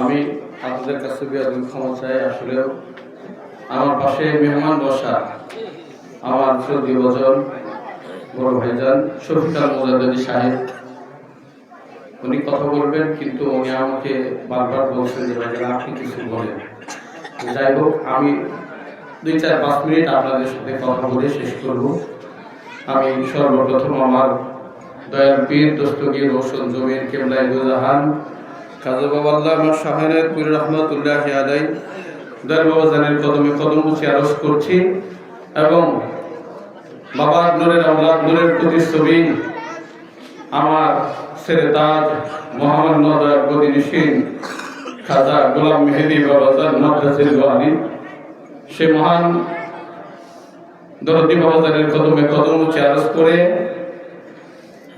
আমি আপনাদের কাছে ক্ষমা চাই। আসলেও আমার পাশে মেহমান বসা আমার বজন বড় ভাইজান সাহেব। উনি কথা বলবেন, কিন্তু উনি আমাকে বারবার বলছেন যে, ভাইজান, আপনি কিছু বলেন। যাই হোক, আমি দুই চার পাঁচ মিনিট আপনাদের সাথে কথা বলে শেষ করব। আমি সর্বপ্রথম আমার পীর দস্তগীর রোশন জমির কেবলাই দুজাহান কাজী বাবা আল্লাহ শাহানের পুর রহমতুল্লাহ আদাই বাবা জানের কদমে কদম মুছে আরজ করছি এবং বাবা নূরের আল্লাহ নূরের প্রতিচ্ছবি আমার ছেলে তাজ গদিনিসীন খাজা গোলাম মেহেদি বাবা জান মাদ্রাসিল আলী সে মহান দরদি বাবাজারের কদমে কদম উঁচে আরজ করে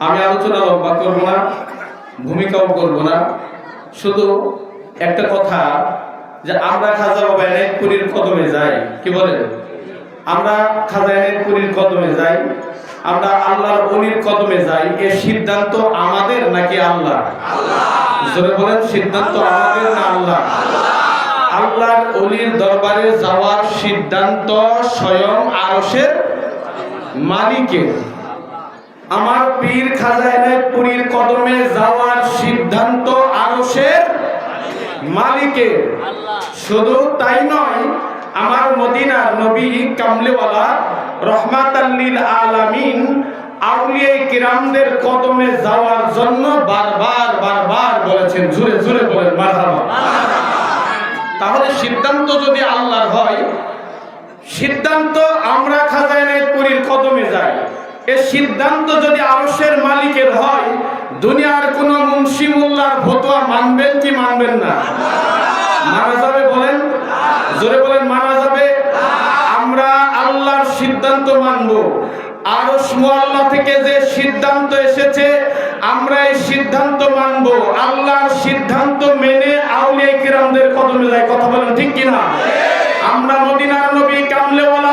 আমি আলোচনা লম্বা করব না ভূমিকাও করব না। শুধু একটা কথা যে আমরা খাজা বাবা এনায়তপুরীর কদমে যাই কি বলেন? আমরা খাজা এনায়তপুরীর কদমে যাই আমরা আল্লাহর অলির কদমে যাই এর সিদ্ধান্ত আমাদের নাকি আল্লাহ! জোরে বলেন সিদ্ধান্ত আমাদের না আল্লাহ! আল্লাহর অলির দরবারে যাওয়ার সিদ্ধান্ত স্বয়ং আরশের মালিকের। আমার পীর খাজা এনায়তপুরীর কদমে যাওয়ার সিদ্ধান্ত আরশের মালিকের। শুধু তাই নয়, আমার মদিনার নবী কামলেওয়ালা রহমাতাল্লিল আলামিন কিরামদের কদমে যাওয়ার জন্য বারবার বারবার বলেছেন বলেন তাহলে সিদ্ধান্ত যদি আল্লাহর হয়, সিদ্ধান্ত আমরা খাজাইনের পুরীর কদমে যাই। এ সিদ্ধান্ত যদি আরশের মালিকের হয়, দুনিয়ার কোন মুন্সি মোল্লার ফতোয়া মানবেন কি মানবেন না? মানা যাবে বলেন? জোরে বলেন মানা যাবে? আমরা আল্লাহর সিদ্ধান্ত মানব। আরশ মোয়াল্লা থেকে যে সিদ্ধান্ত এসেছে, আমরা এই সিদ্ধান্ত মানব। আল্লাহর সিদ্ধান্ত মেনে আউলিয়া কিরামদের কদমে যাই কথা বলেন ঠিক কিনা? আমরা মদিনার নবী কামলেওয়ালা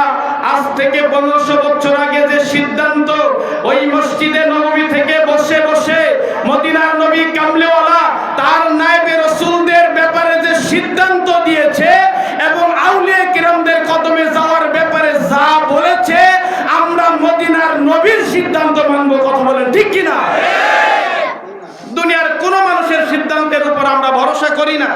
আজ থেকে পনেরোশো বছর আগে যে সিদ্ধান্ত, ওই মসজিদে নবী থেকে বসে বসে মদিনার নবী কামলেওয়ালা তার নায়েবে রসুলদের ব্যাপারে যে সিদ্ধান্ত দিয়েছে এবং আউলিয়া কিরামদের কদমে যাওয়ার ব্যাপারে যা বলেছে, আমরা মদিনার নবীর সিদ্ধান্ত মানব, কথা বলেন ঠিক কিনা? দুনিয়ার কোন মানুষের সিদ্ধান্তের উপর আমরা ভরসা করি না।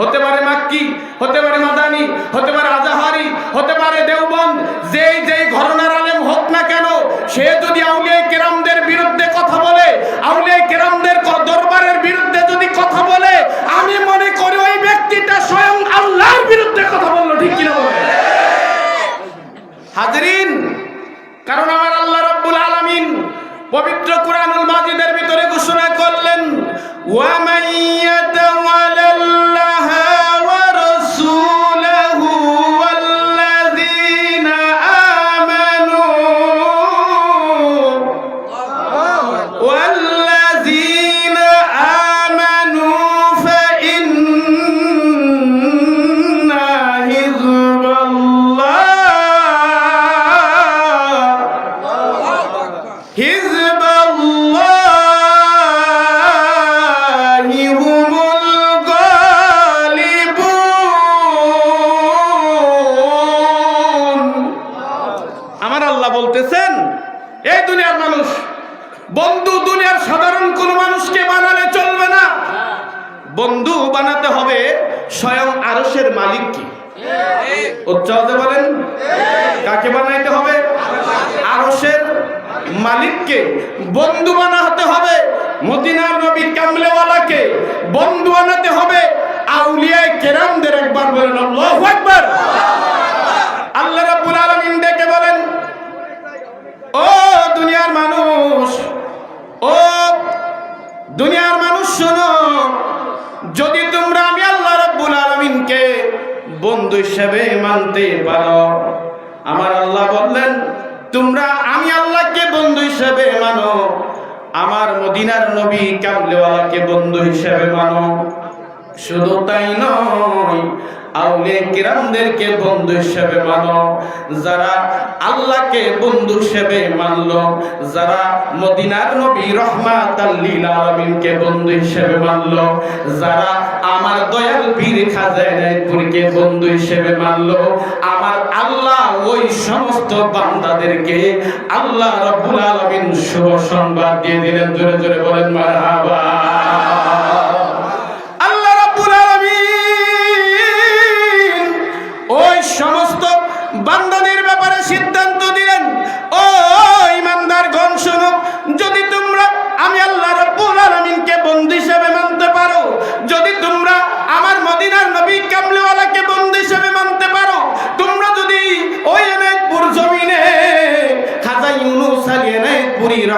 হতে পারে মাক্কি, হতে পারে মাদানি, হতে পারে আজাহারি হতে পারে দেওবন্দ যেই যেই ঘরনার আলেম হোক না কেন, সে যদি আউলিয়া কেরামদের বিরুদ্ধে কথা বলে, আউলিয়া কেরামদের দরবারের বিরুদ্ধে যদি কথা বলে, আমি মনে করি ওই ব্যক্তিটা স্বয়ং আল্লাহর বিরুদ্ধে কথা বলল, ঠিক কিনা বলে? হাজরিন, কারণ আমার আল্লাহ রাব্বুল আলামিন পবিত্র কুরআনুল মাজিদের ভিতরে ঘোষণা করলেন, ওয়া মান বন্ধু বানাতে হবে স্বয়ং আরশের মালিককে। উচ্চাওয়াজে বলেন, কাকে বানাইতে হবে? আরশের মালিককে। বন্ধু বানাতে হবে মদিনার নবী কামলেওয়ালাকে। বন্ধু বানাতে হবে আউলিয়ায় কেরামদের একবার বলেন, আল্লাহু আকবার। আল্লাহ রাব্বুল আলামিন ডেকে বলেন, ও দুনিয়ার মানুষ, ও দুনিয়ার বন্ধু হিসেবে মানতে পারো। আমার আল্লাহ বললেন, তোমরা আমি আল্লাহকে বন্ধু হিসেবে মানো। আমার মদিনার নবী কামলেওয়ালাকে বন্ধু হিসেবে মানো। শুধু তাই নয় কিরামদেরকে বন্ধু হিসেবে মানো। যারা আল্লাহকে বন্ধু হিসেবে যারা মদিনার নবী রহমাত আলমিনকে বন্ধু হিসেবে যারা আমার দয়াল পীর খাজাইনাইপুরকে বন্ধু হিসেবে মানলো, আমার আল্লাহ ওই সমস্ত বান্দাদেরকে আল্লাহ রব্বুল আলামিন শুভ সংবাদ দিয়ে দিলেন। জোরে জোরে বলেন, মারহাবা।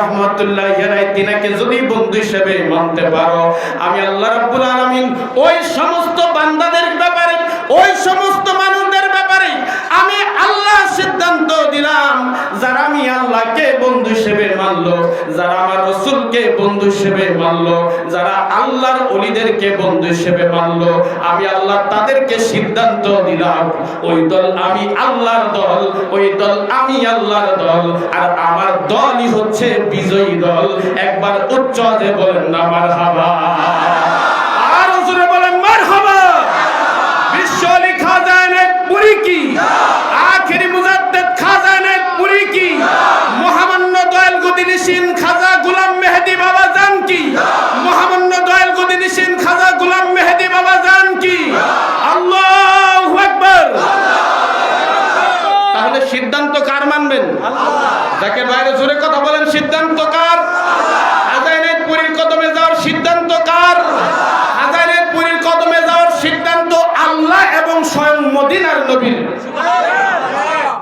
রহমতুল্লাহ তিনাকে যদি বন্ধু হিসেবে মানতে পারো, আমি আল্লাহ রাব্বুল আলামিন ওই সমস্ত বান্দাদের ব্যাপারে, ওই সমস্ত মানুষদের ব্যাপারে আমি আল্লাহ সিদ্ধান্ত দিলাম যারা আমি আল্লাহকে বন্ধু হিসেবে মানলো, যারা আমার রসুলকে বন্ধু হিসেবে মানলো, যারা আল্লাহর অলিদেরকে বন্ধু হিসেবে মানলো, আমি আল্লাহ তাদেরকে সিদ্ধান্ত দিলাম, ওই দল আমি আল্লাহর দল, ওই দল আমি আল্লাহর দল, আর আমার দলই হচ্ছে বিজয়ী দল। একবার উচ্চ আওয়াজে বলেন না মার হাবা বলেন মার হাবা বিশ্ব আলী খাজানে পুরী কি আখেরি মুজাদ্দেদ খাজানে পুরী কি মহামান্য দয়াল গদিনিসিন খাজা গুলাম মেহেদি বাবা জান কি? মহামান্য দয়াল গদিনিসিন খাজা গুলাম মেহেদি বাবা জান কি? আল্লাহু আকবার। তাহলে সিদ্ধান্ত কার মানবেন? যাকে বাইরে জোরে কথা বলেন সিদ্ধান্ত কার? আজাইনের পুরীর কদমে যাওয়ার সিদ্ধান্ত কার? আজাইনের পুরীর কদমে যাওয়ার সিদ্ধান্ত আল্লাহ এবং স্বয়ং মদিনার নবীর।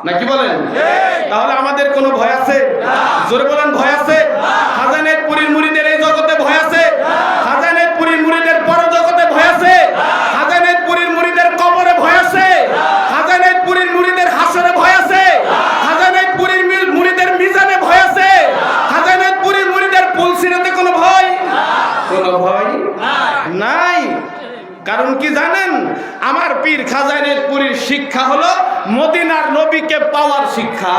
নাকি বলেন? তাহলে আমাদের কোনো ভয় আছে? জোরে বলেন ভয় আছে হাজানের পুরীর মুড়িদের এই জগতে ভয় আছে হাজানের পুরীর মুড়িদের পর জগতে ভয় আছে হাজানের পুরীর মুড়িদের কবরে ভয় আছে হাজানের পুরীর মুড়িদের হাসরে ভয় আছে হাজানের পুরীর মি- মুড়িদের মিজানে ভয় আছে হাজানের পুরীর মুড়িদের পুলসিরাতে কোনো ভয় কোনো ভয় নাই কারণ কি জানেন? আমার পীর খাজানের পুরীর শিক্ষা হলো মদিনার নবীকে পাওয়ার শিক্ষা।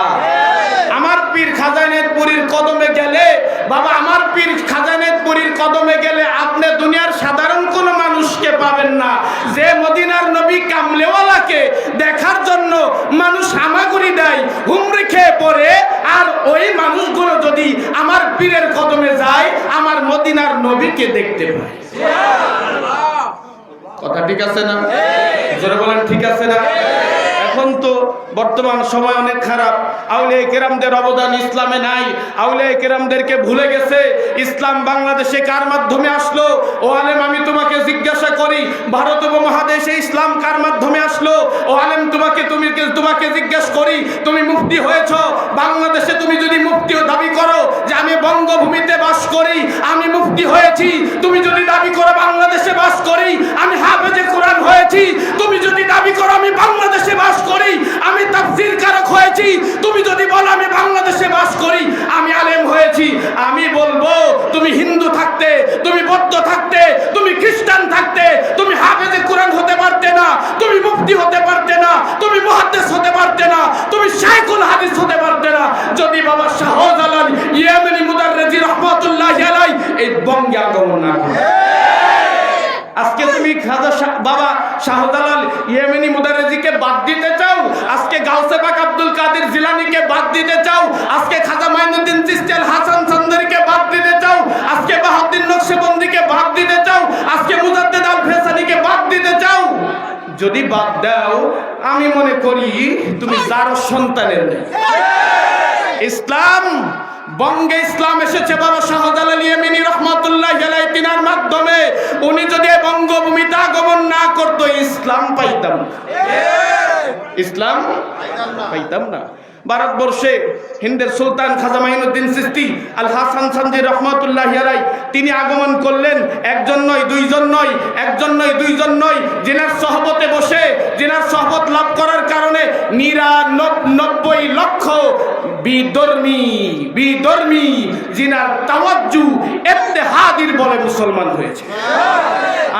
আমার পীর খাজানের পুরীর কদমে গেলে, বাবা, আমার পীর খাজানের পুরীর কদমে গেলে আপনি দুনিয়ার সাধারণ কোনো মানুষকে পাবেন না। যে মদিনার নবী কামলেওয়ালাকে দেখার জন্য মানুষ হামাগুড়ি দেয়, হুমড়ি খেয়ে পড়ে, আর ওই মানুষগুলো যদি আমার পীরের কদমে যায়, আমার মদিনার নবীকে দেখতে পায়। কথা ঠিক আছে না? জোরে বলেন, ঠিক আছে না? এখন তো বর্তমান সময় অনেক খারাপ। আউলিয়া কেরামদের অবদান ইসলামে নাই। আউলিয়া কেরামদেরকে ভুলে গেছে, ইসলাম বাংলাদেশে কার মাধ্যমে আসলো? ও আলেম, আমি তোমাকে জিজ্ঞাসা করি, ভারত উপমহাদেশে ইসলাম কার মাধ্যমে আসলো? ও আলেম, তোমাকে তুমি তোমাকে জিজ্ঞাসা করি, তুমি মুক্তি হয়েছ? বাংলাদেশে তুমি যদি মুফতিও দাবি করো যে আমি বঙ্গভূমিতে বাস করি, আমি মুফতি হয়েছি, তুমি যদি দাবি করো বাংলাদেশে বাস করি, আমি হাফেজে কোরআন হয়েছি, তুমি যদি দাবি করো আমি বাংলাদেশে বাস করি, আমি তাফসীর কারক হয়েছি, তুমি যদি বলো আমি বাংলাদেশে বাস করি, আমি আলেম হয়েছি, আমি বলব, তুমি হিন্দু থাকতে, তুমি বৌদ্ধ থাকতে, তুমি খ্রিস্টান থাকতে, তুমি হাফেজে কোরআন হতে পারতে না, তুমি মুফতি হতে পারতে না, তুমি মুহাদ্দিস হতে পারতে না, তুমি শাইখুল হাদিস হতে পারতে না। যদি বাবা শাহজালাল ইয়েমেনি এই বঙ্গে আগমন না করে। আজকে তুমি খাজা বাবা শাহজালাল ইয়েমেনি মুদারেজিকে বাদ দিতে চাও? আজকে গাউসে পাক আব্দুল কাদের জিলানিকে বাদ দিতে চাও? আজকে খাজা মাইনুদ্দিন চিস্তিয়াল হাসান চন্দ্রকে বাদ দিতে চাও? আজকে বাহাউদ্দিন নকশবন্দিকে বাদ দিতে চাও? আজকে মুজাদ্দেদ আল ফেসানিকে বাদ দিতে চাও? যদি বাদ দাও, আমি মনে করি তুমি যার সন্তানের নেই ইসলাম বঙ্গে ইসলাম এসেছে বাবা আলী ইয়েমিনি রহমাতুল্লাহ আলাই তিনার মাধ্যমে। উনি যদি বঙ্গভূমিতে আগমন না করতো ইসলাম পাইতাম। ইসলাম পাইতাম না। ভারতবর্ষে হিন্দের সুলতান খাজা মাইনুদ্দিন সিস্তি আল হাসান সানজি রহমতুল্লাহ আলাই তিনি আগমন করলেন একজন নয়, দুইজন নয়, একজন নয়, দুইজন নয়, জিনার সহবতে বসে, জেনার সহবত লাভ করার কারণে নিরানব্বই লক্ষ বিধর্মী বিধর্মী জিনার তাওয়াজ্জু এত্তেহাদির বলে মুসলমান হয়েছে।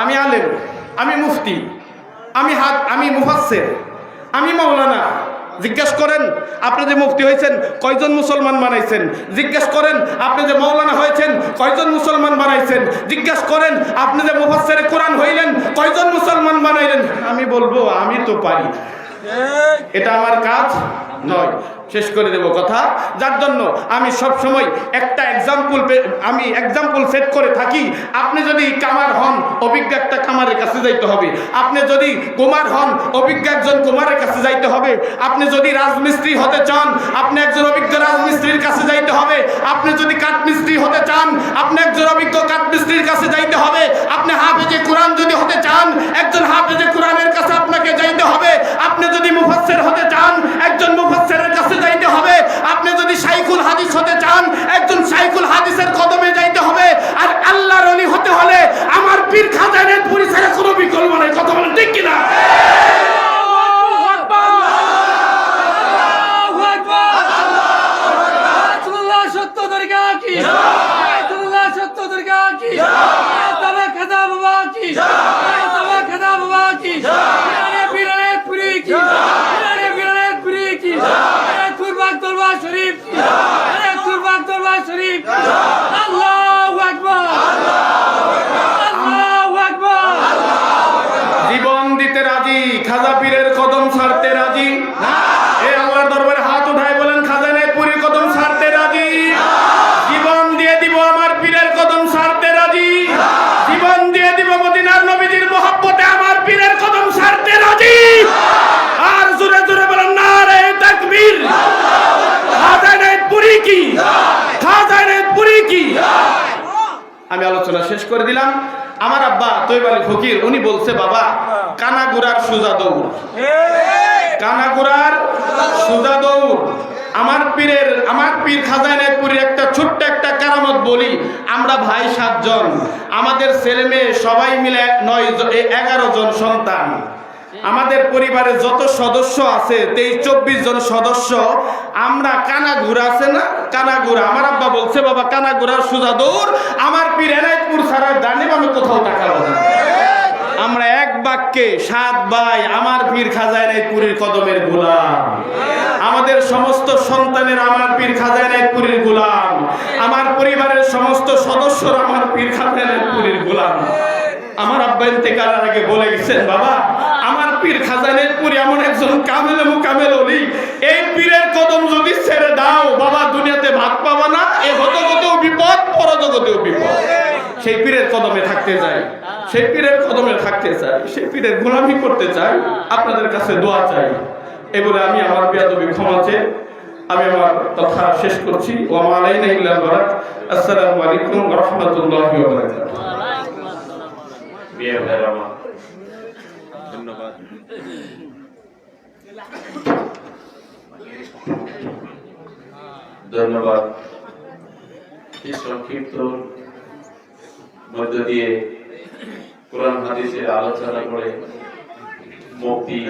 আমি আলেম, আমি মুফতি, আমি হাত আমি মুফাসসির, আমি মাওলানা জিজ্ঞেস করেন, আপনি যে মুক্তি হয়েছেন, কয়জন মুসলমান বানাইছেন? জিজ্ঞেস করেন, আপনি যে মৌলানা হয়েছেন, কয়জন মুসলমান বানাইছেন? জিজ্ঞেস করেন, আপনি যে মুফাসের কোরআন হইলেন, কয়জন মুসলমান বানাইলেন? আমি বলব, আমি তো পারি। এটা আমার কাজ নয়। শেষ করে দেব কথা। যার জন্য আমি সব সময় একটা এক্সাম্পল আমি এক্সাম্পল সেট করে থাকি। আপনি যদি কামার হন, অভিজ্ঞ একটা কামারের কাছে যাইতে হবে। আপনি যদি কুমার হন, অভিজ্ঞ একজন কুমারের কাছে যাইতে হবে। আপনি যদি রাজমিস্ত্রি হতে চান, আপনি একজন অভিজ্ঞ রাজমিস্ত্রির কাছে যাইতে হবে। আপনি যদি কাঠমিস্ত্রি হতে চান, আপনি একজন অভিজ্ঞ কাঠমিস্ত্রির কাছে যাইতে হবে। আপনি হাফেজে কোরআন যদি হতে চান, একজন হাফেজে কোরআনের কাছে আপনাকে যাইতে হবে। আপনি যদি মুফাসসির হতে চান, একজন হবে আপনি যদি সাইকুল হাদিস হতে চান একজন সাইকুল হাদিসের কদমে যাইতে হবে আর আল্লাহর ওলি হতে হলে আমার পীর খাজানের পরিচয়ে কোনো বিকল্প নাই কথা বলেন ঠিক কিনা সত্য দুর্গা কি সত্য দুর্গা কি তবে খাদা বাবা কি তবে খাদা বাবা কি বিরানে বিরানে পুরি কি বিরানে বিরানে পুরি কি তুরবাগ দরবার শরীফ কি তুরবাগ দরবার শরীফ আল্লাহু আকবার আল্লাহু আকবার জীবন দিতে রাজি খাজা পীরের কদম ছাড়তে রাজি এ আল্লাহর দরবারে হাত উঠায় বলেন খাজানের পুরি কদম ছাড়তে রাজি জীবন দিয়ে দিব আমার পীরের কদম ছাড়তে রাজি জীবন দিয়ে দিব মদিনার নবীজির মহব্বতে আমার পীরের কদম ছাড়তে রাজি আর জোরে জোরে বলেন না রে তাকবীর খাজানের পুরি কি খাজানের পুরি কি আমি আলোচনা শেষ আমার আব্বা তৈব আলী ফকির, উনি বলছে, বাবা, কানাগুড়ার সুজা দৌড়। কানাগুড়ার সুজা দৌড়। আমার পীরের, আমার পীর খাজানায়পুরের একটা ছোট্ট একটা কারামত বলি, আমরা ভাই সাতজন, আমাদের ছেলে মেয়ে সবাই মিলে নয় এগারো জন সন্তান। আমাদের পরিবারে যত সদস্য আছে, তেইশ, চব্বিশ জন সদস্য, আমরা কানাঘুরা আছে না? কানাঘুরা। আমার আব্বা বলছে, বাবা, কানাঘুরার সুজা দৌড় আমার পীর এনায়তপুর ছাড়া জানি আমি কোথাও তাকাবো না। আমরা এক বাক্যে, সাত ভাই, আমার পীর খাজায় পুরীর কদমের গোলাম। আমাদের সমস্ত সন্তানের আমার পীর খাজায় পুরীর গোলাম। আমার পরিবারের সমস্ত সদস্যরা আমার পীর খাজায় পুরীর গোলাম। আমার আব্বা ইন্তেকালের আগে বলে গেছেন, বাবা পীর খাজানের এমন একজন কামেল অলি। এই পীরের কদম যদি ছেড়ে দাও, বাবা দুনিয়াতে ভাত পাবা না। এ হতগতেও বিপদ, পরজগতেও বিপদ। সেই পীরের কদমে থাকতে চাই। সেই পীরের কদমে থাকতে চাই। সেই পীরের গোলামি করতে চাই। আপনাদের কাছে দোয়া চাই। এ বলে আমি আমার বেয়াদবি ক্ষমা চেয়ে আমি আমার কথা শেষ করছি। ও আমার আলাইনা ইল্লা বারাক আসসালামু আলাইকুম ধন্যবাদ। ধন্যবাদ। এই সংক্ষিপ্ত মধ্য দিয়ে কোরআন হাদিসের আলোচনা করে মুক্তি